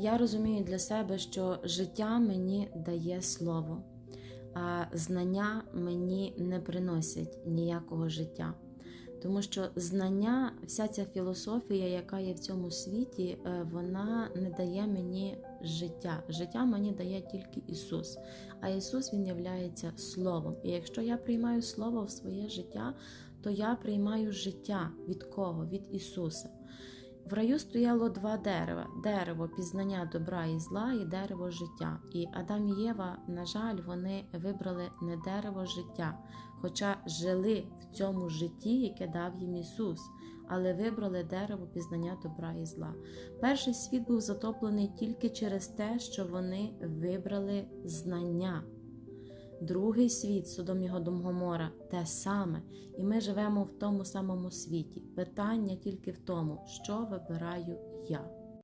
я розумію для себе, що життя мені дає слово, а знання мені не приносять ніякого життя. Тому що знання, вся ця філософія, яка є в цьому світі, е, вона не дає мені життя. Життя мені дає тільки Ісус. А Ісус Він являється Словом. І якщо я приймаю Слово в своє життя, то я приймаю життя від кого? Від Ісуса. В раю стояло два дерева: дерево пізнання добра і зла, і дерево життя. І Адам і Єва, на жаль, вони вибрали не дерево життя, хоча жили в цьому житті, яке дав їм Ісус, але вибрали дерево пізнання добра і зла. Перший світ був затоплений тільки через те, що вони вибрали знання. Другий світ, Содом і домгомора те саме, і ми живемо в тому самому світі. Питання тільки в тому, що вибираю я.